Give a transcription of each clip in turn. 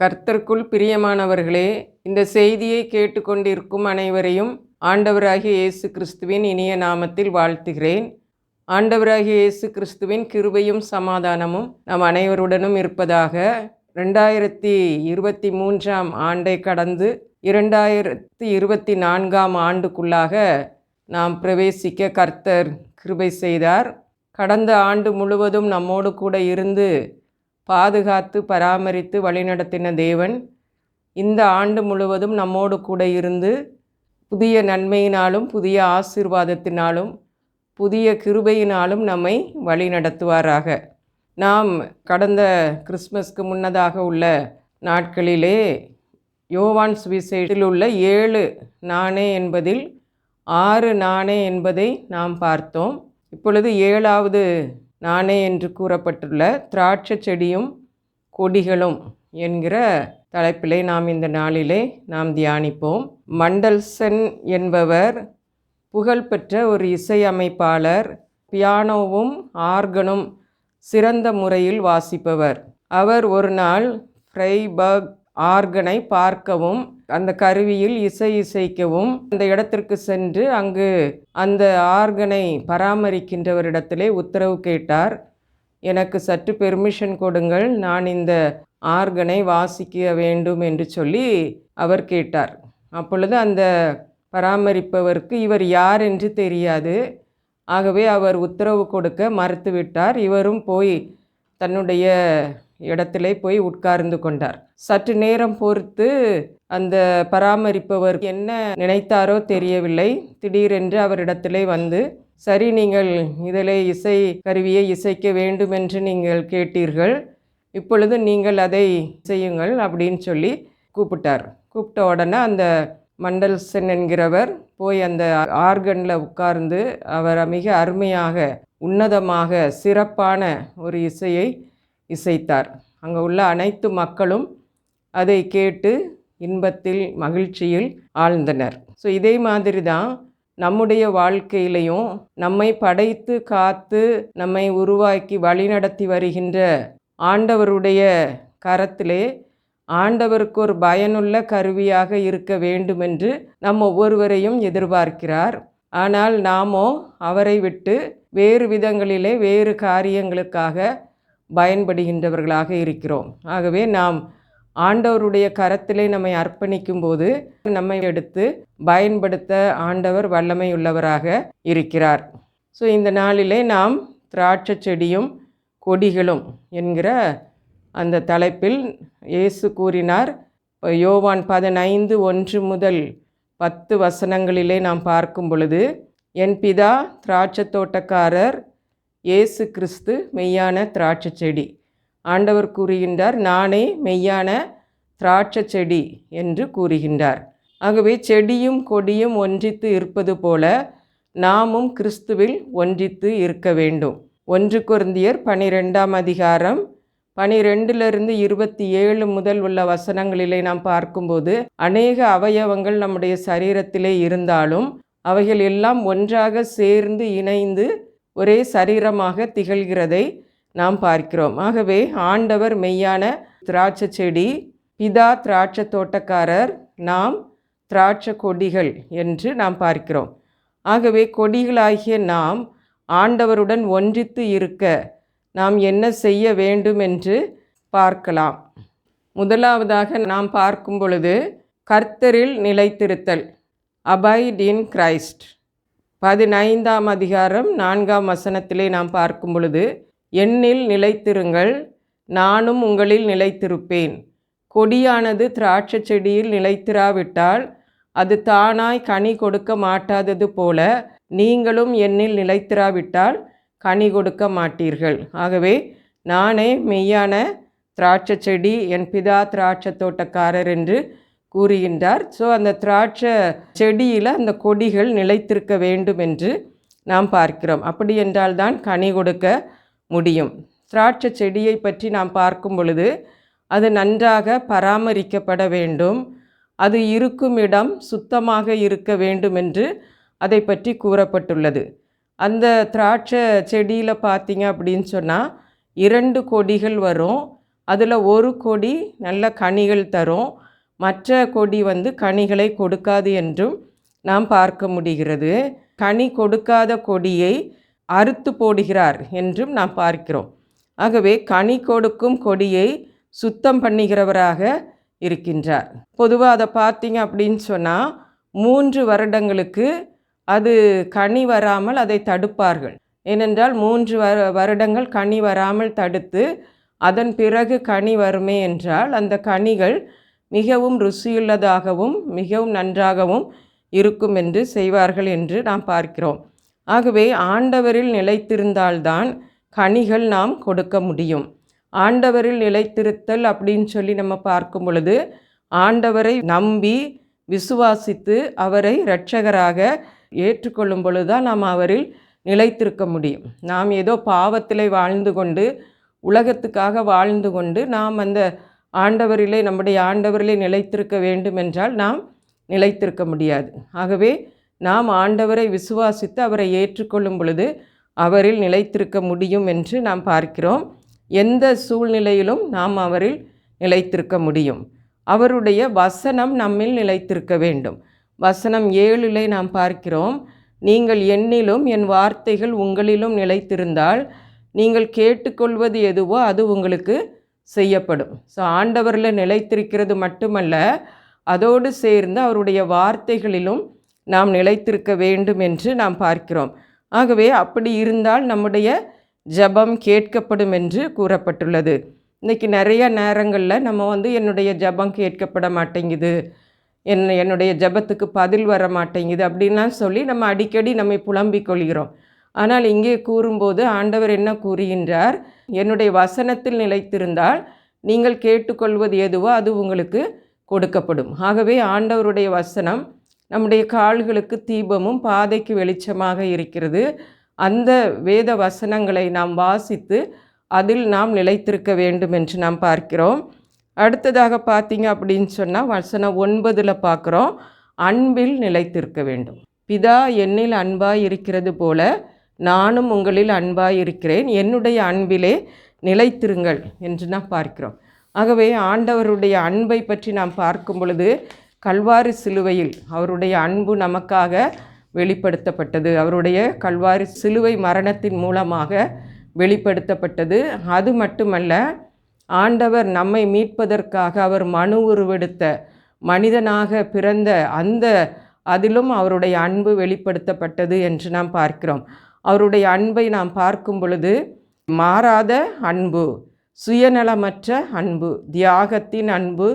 கர்த்தருக்குள் பிரியமானவர்களே இந்த செய்தியை கேட்டுக்கொண்டிருக்கும் அனைவரையும் ஆண்டவராகிய இயேசு கிறிஸ்துவின் இனிய நாமத்தில் வாழ்த்துகிறேன். ஆண்டவராகிய இயேசு கிறிஸ்துவின் கிருபையும் சமாதானமும் நம் அனைவருடனும் இருப்பதாக ரெண்டாயிரத்தி இருபத்தி மூன்றாம் ஆண்டை கடந்து இரண்டாயிரத்தி இருபத்தி நான்காம் ஆண்டுக்குள்ளாக நாம் பிரவேசிக்க கர்த்தர் கிருபை செய்தார். கடந்த ஆண்டு முழுவதும் நம்மோடு கூட இருந்து பாதுகாத்து பராமரித்து வழிநடத்தின தேவன் இந்த ஆண்டு முழுவதும் நம்மோடு கூட இருந்து புதிய நன்மையினாலும் புதிய ஆசீர்வாதத்தினாலும் புதிய கிருபையினாலும் நம்மை வழி நடத்துவாராக நாம் கடந்த கிறிஸ்மஸ்க்கு முன்னதாக உள்ள நாட்களிலே யோவான் சுவிசேஷத்தில் உள்ள ஏழு நாணே என்பதில் ஆறு நாணே என்பதை நாம் பார்த்தோம். இப்பொழுது ஏழாவது நானே என்று கூறப்பட்டுள்ள திராட்சை செடியும் கொடிகளும் என்கிற தலைப்பிலே நாம் இந்த நாளிலே நாம் தியானிப்போம். மண்டல்சன் என்பவர் புகழ்பெற்ற ஒரு இசையமைப்பாளர் பியானோவும் ஆர்கனும் சிறந்த முறையில் வாசிப்பவர். அவர் ஒரு நாள் ஃப்ரைபர்க் ஆர்கனை பார்க்கவும் அந்த கருவியில் இசை இசைக்கவும் அந்த இடத்திற்கு சென்று அங்கு அந்த ஆர்கனை பராமரிக்கின்றவரிடத்திலே உத்தரவு கேட்டார். எனக்கு சற்று பெர்மிஷன் கொடுங்கள் நான் இந்த ஆர்கனை வாசிக்க வேண்டும் என்று சொல்லி அவர் கேட்டார். அப்பொழுது அந்த பராமரிப்பவருக்கு இவர் யார் என்று தெரியாது. ஆகவே அவர் உத்தரவு கொடுக்க மறுத்துவிட்டார். இவரும் போய் தன்னுடைய இடத்திலே போய் உட்கார்ந்து கொண்டார். சற்று நேரம் பொறுத்து அந்த பராமரிப்பவர் என்ன நினைத்தாரோ தெரியவில்லை. திடீரென்று அவரிடத்திலே வந்து சரி நீங்கள் இதிலே இசை கருவியை இசைக்க வேண்டும் என்று நீங்கள் கேட்டீர்கள். இப்பொழுது நீங்கள் அதை செய்யுங்கள் அப்படின்னு சொல்லி கூப்பிட்டார். கூப்பிட்ட உடனே அந்த மண்டல்சன் என்கிறவர் போய் அந்த ஆர்கனில் உட்கார்ந்து அவர் மிக அருமையாக உன்னதமாக சிறப்பான ஒரு இசையை இசைத்தார். அங்கே உள்ள அனைத்து மக்களும் அதை கேட்டு இன்பத்தில் மகிழ்ச்சியில் ஆழ்ந்தனர். ஸோ இதே மாதிரி தான் நம்முடைய வாழ்க்கையிலையும் நம்மை படைத்து காத்து நம்மை உருவாக்கி வழிநடத்தி வருகின்ற ஆண்டவருடைய கரத்திலே ஆண்டவருக்கு ஒரு பயனுள்ள கருவியாக இருக்க வேண்டுமென்று நம் ஒவ்வொருவரையும் எதிர்பார்க்கிறார். ஆனால் நாமோ அவரை விட்டு வேறு விதங்களிலே வேறு காரியங்களுக்காக பயன்படுகின்றவர்களாக இருக்கிறோம். ஆகவே நாம் ஆண்டவருடைய கரத்திலே நம்மை அர்ப்பணிக்கும் போது நம்மை எடுத்து பயன்படுத்த ஆண்டவர் வல்லமையுள்ளவராக இருக்கிறார். ஸோ இந்த நாளிலே நாம் திராட்சை செடியும் கொடிகளும் என்கிற அந்த தலைப்பில் இயேசு கூறினார். யோவான் பதினைந்து ஒன்று முதல் பத்து வசனங்களிலே நாம் பார்க்கும் பொழுது என் பிதா திராட்சை தோட்டக்காரர் இயேசு கிறிஸ்து மெய்யான திராட்சை செடி. ஆண்டவர் கூறுகின்றார் நானே மெய்யான திராட்சை செடி என்று கூறுகின்றார். ஆகவே செடியும் கொடியும் ஒன்றித்து இருப்பது போல நாமும் கிறிஸ்துவில் ஒன்றித்து இருக்க வேண்டும். ஒன்று குருந்தியர் பனிரெண்டாம் அதிகாரம் பனிரெண்டிலிருந்து இருபத்தி ஏழு முதல் உள்ள வசனங்களிலே நாம் பார்க்கும்போது அநேக அவயவங்கள் நம்முடைய சரீரத்திலே இருந்தாலும் அவைகள் எல்லாம் ஒன்றாக சேர்ந்து இணைந்து ஒரே சரீரமாக திகழ்கிறதை நாம் பார்க்கிறோம். ஆகவே ஆண்டவர் மெய்யான திராட்சை செடி பிதா திராட்சை தோட்டக்காரர் நாம் திராட்சை கொடிகள் என்று நாம் பார்க்கிறோம். ஆகவே கொடிகளாகிய நாம் ஆண்டவருடன் ஒன்றித்து இருக்க நாம் என்ன செய்ய வேண்டும் என்று பார்க்கலாம். முதலாவதாக நாம் பார்க்கும் பொழுது கர்த்தரில் நிலைத்திருத்தல். Abide in Christ. பதினைந்தாம் அதிகாரம் நான்காம் வசனத்திலே நாம் பார்க்கும் பொழுது என்னில் நிலைத்திருங்கள் நானும் உங்களில் நிலைத்திருப்பேன். கொடியானது திராட்சை செடியில் நிலைத்திராவிட்டால் அது தானாய் கனி கொடுக்க மாட்டாதது போல நீங்களும் என்னில் நிலைத்திராவிட்டால் கனி கொடுக்க மாட்டீர்கள். ஆகவே நானே மெய்யான திராட்சை செடி என் பிதா திராட்சை தோட்டக்காரர் என்று கூறுகின்றார். ஸோ அந்த திராட்சை செடியில் அந்த கொடிகள் நிலைத்திருக்க வேண்டும் என்று நாம் பார்க்கிறோம். அப்படி என்றால்தான் கனி கொடுக்க முடியும். திராட்சை செடியை பற்றி நாம் பார்க்கும் பொழுது அது நன்றாக பராமரிக்கப்பட வேண்டும். அது இருக்கும் இடம் சுத்தமாக இருக்க வேண்டும் என்று அதை பற்றி கூறப்பட்டுள்ளது. அந்த திராட்சை செடியில் பார்த்தீங்க அப்படின்னு சொன்னால் இரண்டு கொடிகள் வரும். அதில் ஒரு கொடி நல்ல கனிகள் தரும். மற்ற கொடி வந்து கனிகளை கொடுக்காது என்றும் நாம் பார்க்க முடிகிறது. கனி கொடுக்காத கொடியை அறுத்து போடுகிறார் என்றும் நாம் பார்க்கிறோம். ஆகவே கனி கொடுக்கும் கொடியை சுத்தம் பண்ணுகிறவராக இருக்கின்றார். பொதுவாக அதை பார்த்தீங்க அப்படின்னு சொன்னால் மூன்று வருடங்களுக்கு அது கனி வராமல் அதை தடுப்பார்கள். ஏனென்றால் மூன்று வ வருடங்கள் கனி வராமல் தடுத்து அதன் பிறகு கனி வருமே என்றால் அந்த கனிகள் மிகவும் ருசியுள்ளதாகவும் மிகவும் நன்றாகவும் இருக்கும் என்று செய்வார்கள் என்று நாம் பார்க்கிறோம். ஆகவே ஆண்டவரில் நிலைத்திருந்தால்தான் கனிகள் நாம் கொடுக்க முடியும். ஆண்டவரில் நிலைத்திருத்தல் அப்படின்னு சொல்லி நம்ம பார்க்கும் பொழுது ஆண்டவரை நம்பி விசுவாசித்து அவரை இரட்சகராக ஏற்றுக்கொள்ளும் பொழுதுதான் நாம் அவரில் நிலைத்திருக்க முடியும். நாம் ஏதோ பாவத்திலே வாழ்ந்து கொண்டு உலகத்துக்காக வாழ்ந்து கொண்டு நாம் அந்த ஆண்டவரிலே நம்முடைய ஆண்டவரிலே நிலைத்திருக்க வேண்டும் என்றால் நாம் நிலைத்திருக்க முடியாது. ஆகவே நாம் ஆண்டவரை விசுவாசித்து அவரை ஏற்றுக்கொள்ளும் பொழுது அவரில் நிலைத்திருக்க முடியும் என்று நாம் பார்க்கிறோம். எந்த சூழ்நிலையிலும் நாம் அவரில் நிலைத்திருக்க முடியும். அவருடைய வசனம் நம்மில் நிலைத்திருக்க வேண்டும். வசனம் ஏழிலே நாம் பார்க்கிறோம் நீங்கள் என்னிலும் என் வார்த்தைகள் உங்களிலும் நிலைத்திருந்தால் நீங்கள் கேட்டுக்கொள்வது எதுவோ அது உங்களுக்கு செய்யப்படும். ஸோ ஆண்டவரில் நிலைத்திருக்கிறது மட்டுமல்ல அதோடு சேர்ந்து அவருடைய வார்த்தைகளிலும் நாம் நிலைத்திருக்க வேண்டும் என்று நாம் பார்க்கிறோம். ஆகவே அப்படி இருந்தால் நம்முடைய ஜெபம் கேட்கப்படும் என்று கூறப்பட்டுள்ளது. இன்றைக்கி நிறைய நேரங்களில் நம்ம வந்து என்னுடைய ஜெபம் கேட்கப்பட மாட்டேங்குது என் என்னுடைய ஜெபத்துக்கு பதில் வர மாட்டேங்குது அப்படின்லாம் சொல்லி நம்ம அடிக்கடி நம்மை புலம்பிக் கொள்கிறோம். ஆனால் இங்கே கூறும்போது ஆண்டவர் என்ன கூறுகின்றார்? என்னுடைய வசனத்தில் நிலைத்திருந்தால் நீங்கள் கேட்டுக்கொள்வது எதுவோ அது உங்களுக்கு கொடுக்கப்படும். ஆகவே ஆண்டவருடைய வசனம் நம்முடைய கால்களுக்கு தீபமும் பாதைக்கு வெளிச்சமாக இருக்கிறது. அந்த வேத வசனங்களை நாம் வாசித்து அதில் நாம் நிலைத்திருக்க வேண்டும் என்று நாம் பார்க்கிறோம். அடுத்ததாக பார்த்தீங்க அப்படின்னு சொன்னால் வசனம் ஒன்பதில் பார்க்குறோம். அன்பில் நிலைத்திருக்க வேண்டும். பிதா என்னில் அன்பாய் இருக்கிறது போல நானும் உங்களில் அன்பாயிருக்கிறேன். என்னுடைய அன்பிலே நிலைத்திருங்கள் என்று நாம் பார்க்கிறோம். ஆகவே ஆண்டவருடைய அன்பை பற்றி நாம் பார்க்கும் பொழுது கல்வாரி சிலுவையில் அவருடைய அன்பு நமக்காக வெளிப்படுத்தப்பட்டது. அவருடைய கல்வாரி சிலுவை மரணத்தின் மூலமாக வெளிப்படுத்தப்பட்டது. அது மட்டுமல்ல ஆண்டவர் நம்மை மீட்பதற்காக அவர் மனு உருவெடுத்த மனிதனாக பிறந்த அந்த அதிலும் அவருடைய அன்பு வெளிப்படுத்தப்பட்டது என்று நாம் பார்க்கிறோம். அவருடைய அன்பை நாம் பார்க்கும் பொழுது மாறாத அன்பு சுயநலமற்ற அன்பு தியாகத்தின் அன்பு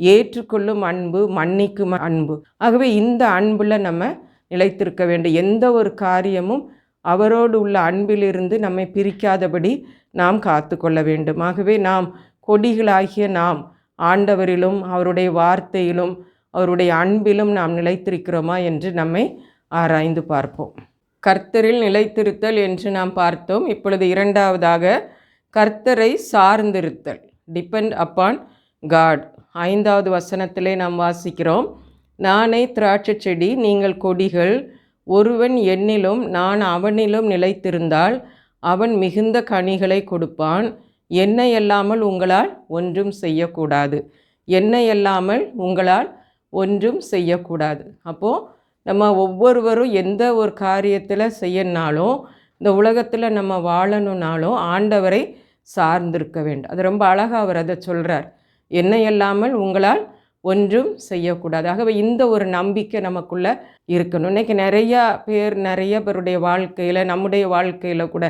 ஏற்றுக்கொள்ளும் அன்பு மன்னிக்கும் அன்பு. ஆகவே இந்த அன்புல நம்ம நிலைத்திருக்க வேண்டும். எந்த ஒரு காரியமும் அவரோடு உள்ள அன்பிலிருந்து நம்மை பிரிக்காதபடி நாம் காத்து கொள்ள வேண்டும். ஆகவே நாம் கொடிகளாகிய நாம் ஆண்டவரிலும் அவருடைய வார்த்தையிலும் அவருடைய அன்பிலும் நாம் நிலைத்திருக்கிறோமா என்று நம்மை ஆராய்ந்து பார்ப்போம். கர்த்தரில் நிலைத்திருத்தல் என்று நாம் பார்த்தோம். இப்பொழுது இரண்டாவதாக கர்த்தரை சார்ந்திருத்தல். டிபெண்ட் அப்பான் காட் ஐந்தாவது வசனத்திலே நாம் வாசிக்கிறோம். நானே திராட்சை செடி நீங்கள் கொடிகள். ஒருவன் என்னிலும் நான் அவனிலும் நிலைத்திருந்தால் அவன் மிகுந்த கனிகளை கொடுப்பான். என்னை அல்லாமல் உங்களால் ஒன்றும் செய்யக்கூடாது. என்னை அல்லாமல் உங்களால் ஒன்றும் செய்யக்கூடாது. அப்போது நம்ம ஒவ்வொருவரும் எந்த ஒரு காரியத்தில் செய்யணுனாலும் இந்த உலகத்தில் நம்ம வாழணுனாலும் ஆண்டவரை சார்ந்திருக்க வேண்டும். அது ரொம்ப அழகாக அவர் அதை சொல்கிறார் என்ன இல்லாமல் உங்களால் ஒன்றும் செய்யக்கூடாது. ஆகவே இந்த ஒரு நம்பிக்கை நமக்குள்ளே இருக்கணும். இன்றைக்கி நிறையா பேர் நிறைய பேருடைய வாழ்க்கையில் நம்முடைய வாழ்க்கையில் கூட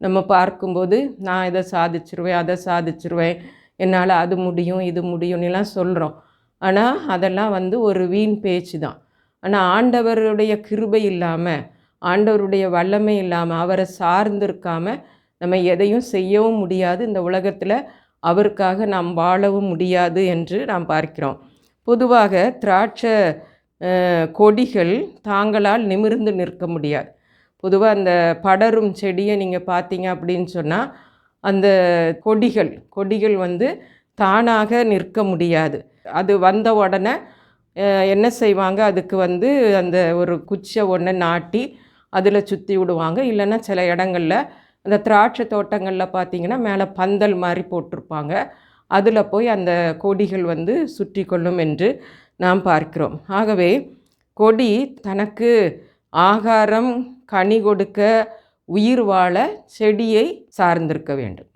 நம்ம பார்க்கும்போது நான் இதை சாதிச்சிருவேன் அதை சாதிச்சிருவேன் என்னால் அது முடியும் இது முடியும்னுலாம் சொல்கிறோம் ஆனால் அதெல்லாம் வந்து ஒரு வீண் பேச்சு தான். ஆனால் ஆண்டவருடைய கிருபை இல்லாமல் ஆண்டவருடைய வல்லமை இல்லாமல் அவரை சார்ந்திருக்காமல் நம்ம எதையும் செய்யவும் முடியாது. இந்த உலகத்தில் அவருக்காக நாம் வாழவும் முடியாது என்று நாம் பார்க்கிறோம். பொதுவாக திராட்சை கொடிகள் தாங்களால் நிமிர்ந்து நிற்க முடியாது. பொதுவாக அந்த படரும் செடியை நீங்கள் பார்த்தீங்க அப்படின்னு சொன்னால் அந்த கொடிகள் கொடிகள் வந்து தானாக நிற்க முடியாது. அது வந்த உடனே என்ன செய்வாங்க? அதுக்கு வந்து அந்த ஒரு குச்சை ஒன்று நாட்டி அதில் சுற்றி விடுவாங்க. இல்லைன்னா சில இடங்களில் அந்த திராட்சை தோட்டங்களில் பார்த்தீங்கன்னா மேலே பந்தல் மாதிரி போட்டிருப்பாங்க. அதில் போய் அந்த கொடிகள் வந்து சுற்றி கொள்ளும் என்று நாம் பார்க்கிறோம். ஆகவே கொடி தனக்கு ஆகாரம் கனி கொடுக்க உயிர் வாழ செடியை சார்ந்திருக்க வேண்டும்.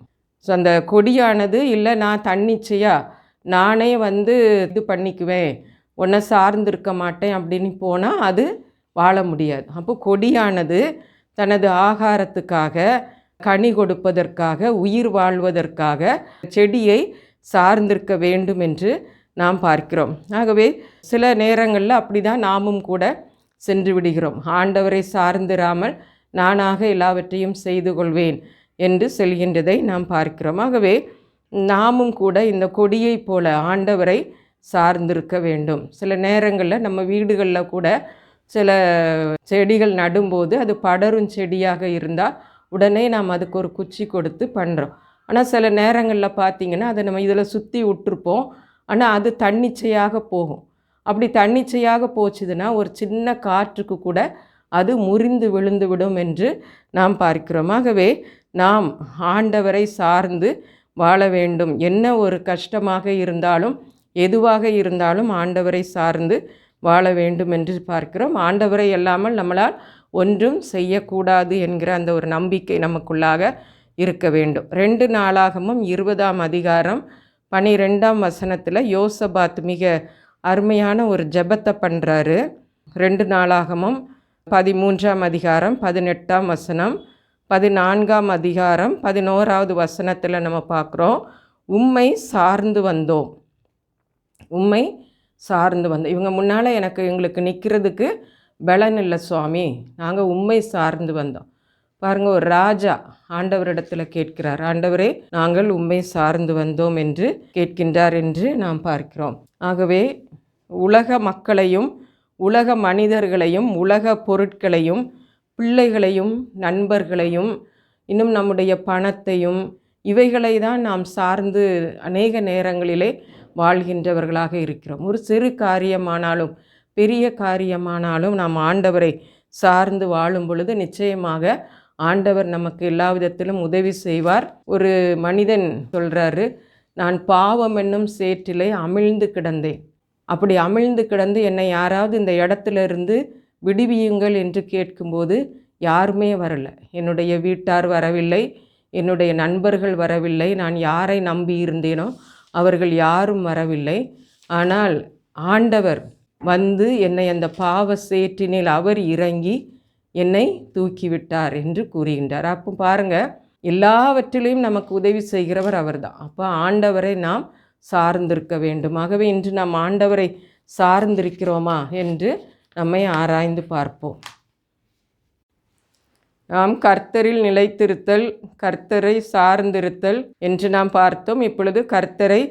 ஸோ அந்த கொடியானது இல்லை நான் தன்னிச்சையாக நானே வந்து இது பண்ணிக்குவேன். ஒன்றை சார்ந்திருக்க மாட்டேன் அப்படின்னு போனால் அது வாழ முடியாது. அப்போ கொடியானது தனது ஆகாரத்துக்காக கனி கொடுப்பதற்காக உயிர் வாழ்வதற்காக செடியை சார்ந்திருக்க வேண்டும் என்று நாம் பார்க்கிறோம். ஆகவே சில நேரங்களில் அப்படி தான் நாமும் கூட சென்று விடுகிறோம். ஆண்டவரை சார்ந்திராமல் நானாக எல்லாவற்றையும் செய்து கொள்வேன் என்று செல்கின்றதை நாம் பார்க்கிறோம். ஆகவே நாமும் கூட இந்த கொடியைப் போல ஆண்டவரை சார்ந்திருக்க வேண்டும். சில நேரங்களில் நம்ம வீடுகளில் கூட சில செடிகள் நடும்போது அது படரும் செடியாக இருந்தால் உடனே நாம் அதுக்கு ஒரு குச்சி கொடுத்து பண்ணுறோம் ஆனால் சில நேரங்களில் பார்த்திங்கன்னா அதை நம்ம இதில் சுற்றி விட்டுருப்போம். ஆனால் அது தன்னிச்சையாக போகும். அப்படி தன்னிச்சையாக போச்சுதுன்னா ஒரு சின்ன காற்றுக்கு கூட அது முறிந்து விழுந்து விடும் என்று நாம் பார்க்கிறோம். ஆகவே நாம் ஆண்டவரை சார்ந்து வாழ வேண்டும். என்ன ஒரு கஷ்டமாக இருந்தாலும் எதுவாக இருந்தாலும் ஆண்டவரை சார்ந்து வாழ வேண்டும் என்று பார்க்கிறோம். ஆண்டவரை இல்லாமல் நம்மளால் ஒன்றும் செய்யக்கூடாது என்கிற அந்த ஒரு நம்பிக்கை நமக்குள்ளாக இருக்க வேண்டும். ரெண்டு நாளாகமும் இருபதாம் அதிகாரம் பனிரெண்டாம் வசனத்தில் யோசபாத் மிக அருமையான ஒரு ஜெபத்தை பண்ணுறாரு ரெண்டு நாளாகமும் பதிமூன்றாம் அதிகாரம் பதினெட்டாம் வசனம் பதினான்காம் அதிகாரம் பதினோராவது வசனத்தில் நம்ம பார்க்குறோம். உம்மை சார்ந்து வந்தோம். உண்மை சார்ந்து வந்தோம் இவங்க முன்னால் எனக்கு எங்களுக்கு நிற்கிறதுக்கு பலன் இல்லை சுவாமி. நாங்கள் உண்மை சார்ந்து வந்தோம். பாருங்கள் ஒரு ராஜா ஆண்டவரிடத்தில் கேட்கிறார் ஆண்டவரே நாங்கள் உண்மை சார்ந்து வந்தோம் என்று கேட்கின்றார் என்று நாம் பார்க்கிறோம். ஆகவே உலக மக்களையும் உலக மனிதர்களையும் உலக பொருட்களையும் பிள்ளைகளையும் நண்பர்களையும் இன்னும் நம்முடைய பணத்தையும் இவைகளை தான் நாம் சார்ந்து அநேக நேரங்களிலே வாழ்கின்றவர்களாக இருக்கிறோம். ஒரு சிறு காரியமானாலும் பெரிய காரியமானாலும் நாம் ஆண்டவரை சார்ந்து வாழும் பொழுது நிச்சயமாக ஆண்டவர் நமக்கு எல்லா விதத்திலும் உதவி செய்வார். ஒரு மனிதன் சொல்கிறாரு நான் பாவம் என்னும் சேற்றிலே அமிழ்ந்து கிடந்தேன். அப்படி அமிழ்ந்து கிடந்து என்னை யாராவது இந்த இடத்துல இருந்து விடுவியுங்கள் என்று கேட்கும்போது யாருமே வரல. என்னுடைய வீட்டார் வரவில்லை. என்னுடைய நண்பர்கள் வரவில்லை. நான் யாரை நம்பி இருந்தேனோ அவர்கள் யாரும் வரவில்லை. ஆனால் ஆண்டவர் வந்து என்னை அந்த பாவ சேற்றினில் அவர் இறங்கி என்னை தூக்கிவிட்டார் என்று கூறுகின்றார். அப்போ பாருங்க எல்லாவற்றிலையும் நமக்கு உதவி செய்கிறவர் அவர்தான். அப்போ ஆண்டவரை நாம் சார்ந்திருக்க வேண்டும். ஆகவே இன்று நாம் ஆண்டவரை சார்ந்திருக்கிறோமா என்று நம்மை ஆராய்ந்து பார்ப்போம். நாம் கர்த்தரில் நிலைத்திருத்தல் கர்த்தரை சார்ந்திருத்தல் என்று நாம் பார்த்தோம். இப்பொழுது கர்த்தரை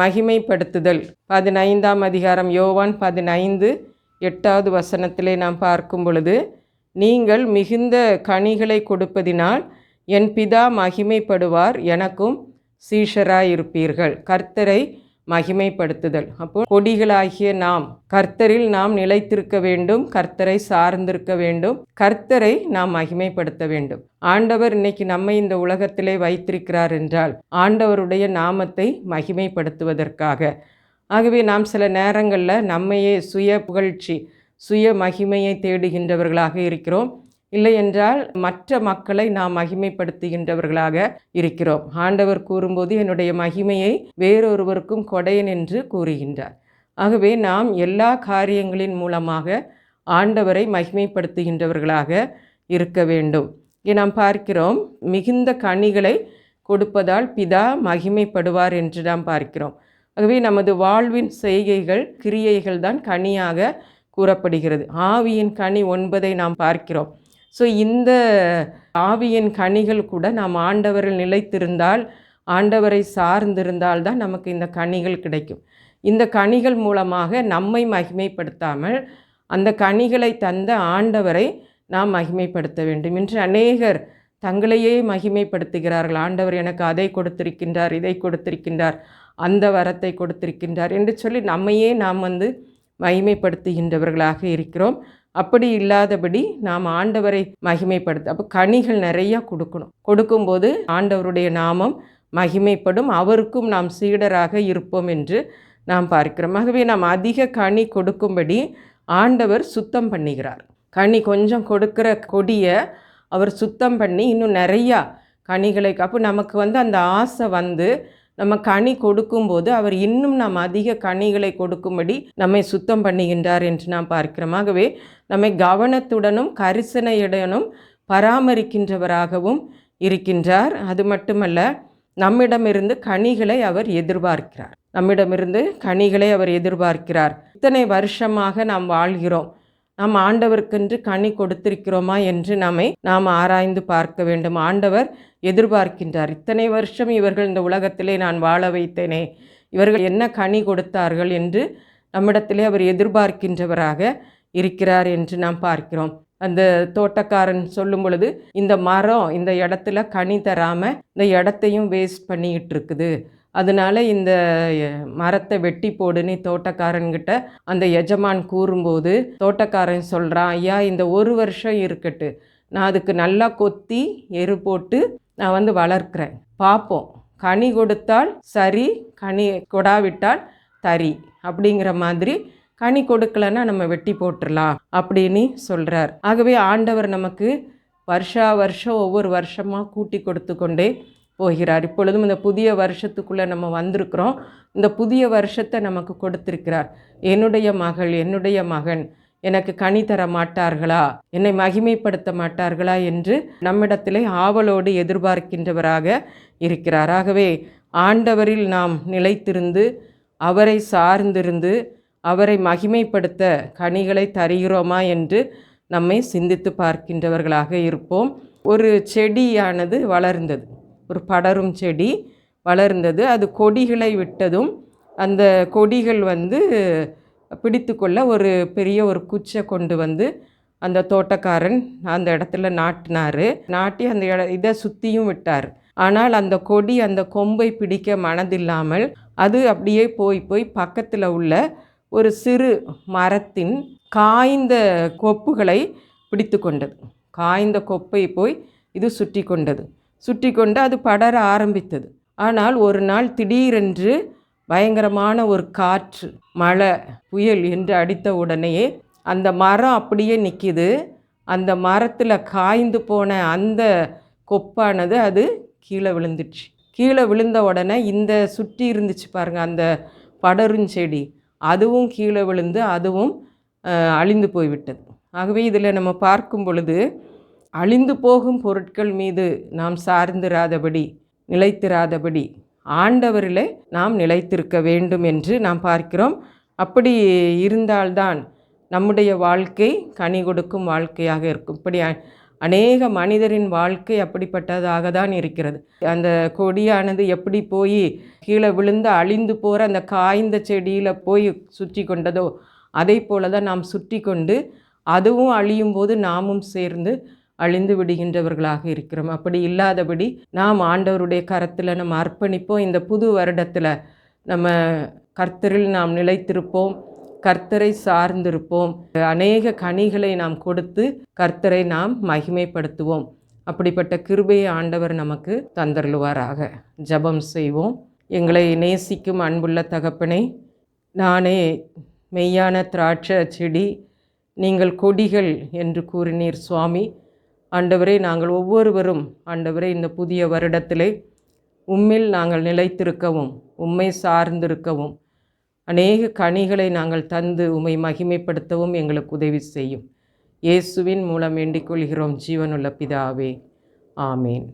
மகிமைப்படுத்துதல். பதினைந்தாம் அதிகாரம் யோவான் பதினைந்து எட்டாவது வசனத்திலே நாம் பார்க்கும் பொழுது நீங்கள் மிகுந்த கனிகளை கொடுப்பதினால் என் பிதா மகிமைப்படுவார் எனக்கும் சீஷராயிருப்பீர்கள். கர்த்தரை மகிமைப்படுத்துதல். அப்போ கொடிகளாகிய நாம் கர்த்தரில் நாம் நிலைத்திருக்க வேண்டும் கர்த்தரை சார்ந்திருக்க வேண்டும் கர்த்தரை நாம் மகிமைப்படுத்த வேண்டும். ஆண்டவர் இன்னைக்கு நம்மை இந்த உலகத்திலே வைத்திருக்கிறார் என்றால் ஆண்டவருடைய நாமத்தை மகிமைப்படுத்துவதற்காக. ஆகவே நாம் சில நேரங்களில் நம்மையே சுய புகழ்ச்சி சுய மகிமையை தேடுகின்றவர்களாக இருக்கிறோம். இல்லை என்றால் மற்ற மக்களை நாம் மகிமைப்படுத்துகின்றவர்களாக இருக்கிறோம். ஆண்டவர் கூறும்போது என்னுடைய மகிமையை வேறொருவருக்கும் கொடையன் என்று கூறுகின்றார். ஆகவே நாம் எல்லா காரியங்களின் மூலமாக ஆண்டவரை மகிமைப்படுத்துகின்றவர்களாக இருக்க வேண்டும். நாம் பார்க்கிறோம் மிகுந்த கனிகளை கொடுப்பதால் பிதா மகிமைப்படுவார் என்று நாம் பார்க்கிறோம். ஆகவே நமது வாழ்வின் செய்கைகள் கிரியைகள் தான் கனியாக கூறப்படுகிறது. ஆவியின் கனி ஒன்பதை நாம் பார்க்கிறோம். ஸோ இந்த ஆவியின் கனிகள் கூட நாம் ஆண்டவரில் நிலைத்திருந்தால் ஆண்டவரை சார்ந்திருந்தால் தான் நமக்கு இந்த கனிகள் கிடைக்கும். இந்த கனிகள் மூலமாக நம்மை மகிமைப்படுத்தாமல் அந்த கனிகளை தந்த ஆண்டவரை நாம் மகிமைப்படுத்த வேண்டும். என்று அநேகர் தங்களையே மகிமைப்படுத்துகிறார்கள். ஆண்டவர் எனக்கு அதை கொடுத்திருக்கின்றார் இதை கொடுத்திருக்கின்றார் அந்த வரத்தை கொடுத்திருக்கின்றார் என்று சொல்லி நம்மையே நாம் வந்து மகிமைப்படுத்துகின்றவர்களாக இருக்கிறோம். அப்படி இல்லாதபடி நாம் ஆண்டவரை மகிமைப்படுத்த அப்போ கனிகள் நிறையா கொடுக்கணும். கொடுக்கும்போது ஆண்டவருடைய நாமம் மகிமைப்படும். அவருக்கும் நாம் சீடராக இருப்போம் என்று நாம் பார்க்கிறோம். ஆகவே நாம் அதிக கனி கொடுக்கும்படி ஆண்டவர் சுத்தம் பண்ணுகிறார். கனி கொஞ்சம் கொடுக்கிற கொடியை அவர் சுத்தம் பண்ணி இன்னும் நிறையா கனிகளை அப்போ நமக்கு வந்து அந்த ஆசை வந்து நம்ம கனி கொடுக்கும்போது அவர் இன்னும் நாம் அதிக கனிகளை கொடுக்கும்படி நம்மை சுத்தம் பண்ணுகின்றார் என்று நாம் பார்க்கிறோமாகவே நம்மை கவனத்துடனும் கரிசனையுடனும் பராமரிக்கின்றவராகவும் இருக்கின்றார். அது மட்டுமல்ல நம்மிடமிருந்து கனிகளை அவர் எதிர்பார்க்கிறார். நம்மிடமிருந்து கனிகளை அவர் எதிர்பார்க்கிறார். இத்தனை வருஷமாக நாம் வாழ்கிறோம். நாம் ஆண்டவருக்கென்று கனி கொடுத்திருக்கிறோமா என்று நம்மை நாம் ஆராய்ந்து பார்க்க வேண்டும். ஆண்டவர் எதிர்பார்க்கின்றார். இத்தனை வருஷம் இவர்கள் இந்த உலகத்திலே நான் வாழ வைத்தேனே இவர்கள் என்ன கனி கொடுத்தார்கள் என்று நம்மிடத்திலே அவர் எதிர்பார்க்கின்றவராக இருக்கிறார் என்று நாம் பார்க்கிறோம். அந்த தோட்டக்காரன் சொல்லும் பொழுது இந்த மரம் இந்த இடத்துல கனி தராமல் இந்த இடத்தையும் வேஸ்ட் பண்ணிக்கிட்டு இருக்குது. அதனால இந்த மரத்தை வெட்டி போடுன்னு தோட்டக்காரன்கிட்ட அந்த எஜமான் கூறும்போது தோட்டக்காரன் சொல்கிறான் ஐயா இந்த ஒரு வருஷம் இருக்கட்டு. நான் அதுக்கு நல்லா கொத்தி எரு போட்டு நான் வந்து வளர்க்குறேன். பார்ப்போம் கனி கொடுத்தால் சரி கனி கொடாவிட்டால் தரி. அப்படிங்கிற மாதிரி கனி கொடுக்கலன்னா நம்ம வெட்டி போட்டுடலாம் அப்படின்னு சொல்கிறார் ஆகவே ஆண்டவர் நமக்கு வருஷா வருஷம் ஒவ்வொரு வருஷமாக கூட்டி கொடுத்து கொண்டே போகிறார். இப்பொழுதும் இந்த புதிய வருஷத்துக்குள்ளே நம்ம வந்திருக்கிறோம். இந்த புதிய வருஷத்தை நமக்கு கொடுத்திருக்கிறார். என்னுடைய மகள் என்னுடைய மகன் எனக்கு கனி தர மாட்டார்களா? என்னை மகிமைப்படுத்த மாட்டார்களா என்று நம்மிடத்திலே ஆவலோடு எதிர்பார்க்கின்றவராக இருக்கிறார். ஆகவே ஆண்டவரில் நாம் நிலைத்திருந்து அவரை சார்ந்திருந்து அவரை மகிமைப்படுத்த கனிகளை தருகிறோமா என்று நம்மை சிந்தித்து பார்க்கின்றவர்களாக இருப்போம். ஒரு செடியானது வளர்ந்தது. ஒரு படரும் செடி வளர்ந்தது. அது கொடிகளை விட்டதும் அந்த கொடிகள் வந்து பிடித்துக்கொள்ள ஒரு பெரிய ஒரு குச்சை கொண்டு வந்து அந்த தோட்டக்காரன் அந்த இடத்துல நாட்டினார். நாட்டி அந்த இட இதை சுற்றியும் விட்டார். ஆனால் அந்த கொடி அந்த கொம்பை பிடிக்க மனதில்லாமல் அது அப்படியே போய் போய் பக்கத்தில் உள்ள ஒரு சிறு மரத்தின் காய்ந்த கொப்புகளை பிடித்து கொண்டது காய்ந்த கொப்பை போய் இது சுற்றி கொண்டது சுற்றி கொண்டு அது படர ஆரம்பித்தது. ஆனால் ஒரு நாள் திடீரென்று பயங்கரமான ஒரு காற்று மழை புயல் என்று அடித்த உடனேயே அந்த மரம் அப்படியே நிற்கிது அந்த மரத்தில் காய்ந்து போன அந்த கொப்பானது அது கீழே விழுந்துச்சு கீழே விழுந்த உடனே இந்த சுற்றி இருந்துச்சு பாருங்கள் அந்த படருஞ்செடி. அதுவும் கீழே விழுந்து அதுவும் அழிந்து போய்விட்டது. ஆகவே இதில் நம்ம பார்க்கும் பொழுது அழிந்து போகும் பொருட்கள் மீது நாம் சார்ந்திராதபடி நிலைத்திராதபடி ஆண்டவரிலே நாம் நிலைத்திருக்க வேண்டும் என்று நாம் பார்க்கிறோம். அப்படி இருந்தால்தான் நம்முடைய வாழ்க்கை கனி கொடுக்கும் வாழ்க்கையாக இருக்கும். இப்படி அநேக மனிதரின் வாழ்க்கை அப்படிப்பட்டதாக தான் இருக்கிறது. அந்த கொடியானது எப்படி போய் கீழே விழுந்து அழிந்து போகிற அந்த காய்ந்த செடியில் போய் சுற்றி கொண்டதோ அதை போல தான் நாம் சுற்றி கொண்டு அதுவும் அழியும் போது நாமும் சேர்ந்து அழிந்து விடுகின்றவர்களாக இருக்கிறோம். அப்படி இல்லாதபடி நாம் ஆண்டவருடைய கரத்தில் நம்ம அர்ப்பணிப்போம். இந்த புது வருடத்தில் நம்ம கர்த்தரில் நாம் நிலைத்திருப்போம். கர்த்தரை சார்ந்திருப்போம். அநேக கனிகளை நாம் கொடுத்து கர்த்தரை நாம் மகிமைப்படுத்துவோம். அப்படிப்பட்ட கிருபையை ஆண்டவர் நமக்கு தந்தருளுவாராக. ஜெபம் செய்வோம். எங்களை நேசிக்கும் அன்புள்ள தகப்பனை நானே மெய்யான திராட்சை செடி நீங்கள் கொடிகள் என்று கூறினீர் சுவாமி. ஆண்டவரே நாங்கள் ஒவ்வொருவரும் ஆண்டவரே இந்த புதிய வருடத்திலே உம்மில் நாங்கள் நிலைத்திருக்கவும் உம்மை சார்ந்திருக்கவும் அநேக கனிகளை நாங்கள் தந்து உம்மை மகிமைப்படுத்தவும் எங்களுக்கு உதவி செய்யும். இயேசுவின் மூலம் வேண்டிக் கொள்கிறோம். ஜீவனுள்ள பிதாவே. ஆமேன்.